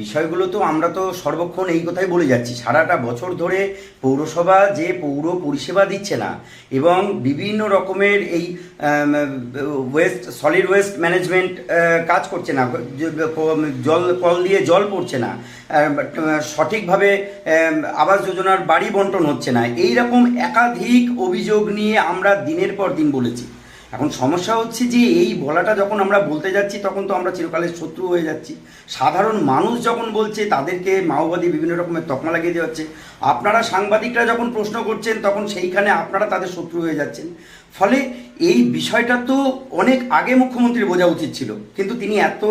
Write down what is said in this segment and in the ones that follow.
বিষয়গুলো তো আমরা তো সর্বক্ষণ এই কথাই বলে যাচ্ছি। সারাটা বছর ধরে পৌরসভা যে পৌর পরিষেবা দিচ্ছে না এবং বিভিন্ন রকমের এই ওয়েস্ট সলিড ওয়েস্ট ম্যানেজমেন্ট কাজ করছে না জল, কল দিয়ে জল পড়ছে না সঠিকভাবে আবাস যোজনার বাড়ি বন্টন হচ্ছে না। এই রকম একাধিক অভিযোগ নিয়ে আমরা দিনের পর দিন বলেছি। এখন সমস্যা হচ্ছে যে এই বলাটা যখন আমরা বলতে যাচ্ছি, তখন তো আমরা চিরকালের শত্রু হয়ে যাচ্ছি। সাধারণ মানুষ যখন বলছে, তাদেরকে মাওবাদী বিভিন্ন রকমের তকমা লাগিয়ে দেওয়া হচ্ছে। আপনারা সাংবাদিকরা যখন প্রশ্ন করছেন, তখন সেইখানে আপনারা তাদের শত্রু হয়ে যাচ্ছেন। ফলে এই বিষয়টা তো অনেক আগে মুখ্যমন্ত্রীর বোঝা উচিত ছিল। কিন্তু তিনি এত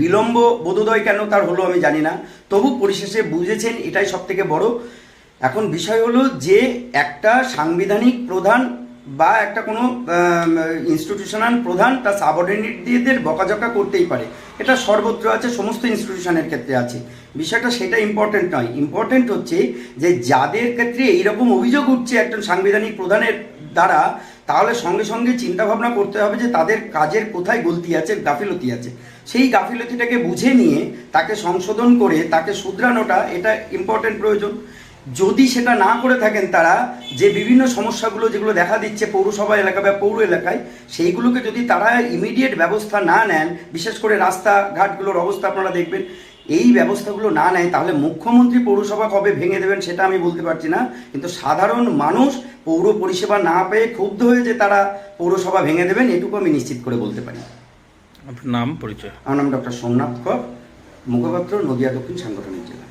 বিলম্ব বোধোদয় কেন, তার হলো আমি জানি না। তবু পরিশেষে বুঝেছেন, এটাই সব থেকে বড়। এখন বিষয় হলো যে একটা সাংবিধানিক প্রধান বা একটা কোনো ইনস্টিটিউশনাল প্রধান তার সাবঅর্ডিনেটদের বকাঝকা করতেই পারে। এটা সর্বত্র আছে, সমস্ত ইনস্টিটিউশনের ক্ষেত্রে আছে। বিষয়টা সেটা ইম্পর্টেন্ট নয়। ইম্পর্টেন্ট হচ্ছে যে যাদের ক্ষেত্রে এইরকম অভিযোগ উঠছে একজন সাংবিধানিক প্রধানের দ্বারা, তাহলে সঙ্গে সঙ্গে চিন্তা ভাবনা করতে হবে যে তাদের কাজের কোথায় গলতি আছে, গাফিলতি আছে। সেই গাফিলতিটাকে বুঝে নিয়ে তাকে সংশোধন করে তাকে শুধরানোটা, এটা ইম্পর্টেন্ট প্রয়োজন। যদি সেটা না করে থাকেন তারা যে বিভিন্ন সমস্যাগুলো যেগুলো দেখা দিচ্ছে পৌরসভা এলাকা বা পৌর এলাকায় সেইগুলোকে যদি তারা ইমিডিয়েট ব্যবস্থা না নেন বিশেষ করে রাস্তাঘাটগুলোর অবস্থা আপনারা দেখবেন এই ব্যবস্থাগুলো না নেয় তাহলে মুখ্যমন্ত্রী পৌরসভা কবে ভেঙে দেবেন সেটা আমি বলতে পারছি না। কিন্তু সাধারণ মানুষ পৌর পরিষেবা না পেয়ে ক্ষুব্ধ হয়ে যে তারা পৌরসভা ভেঙে দেবেন এটুকু আমি নিশ্চিত করে বলতে পারি। আপনার নাম পরিচয়? আমার নাম ডক্টর সোমনাথ কর মুখপাত্র নদিয়া দক্ষিণ সাংগঠনিক জেলা।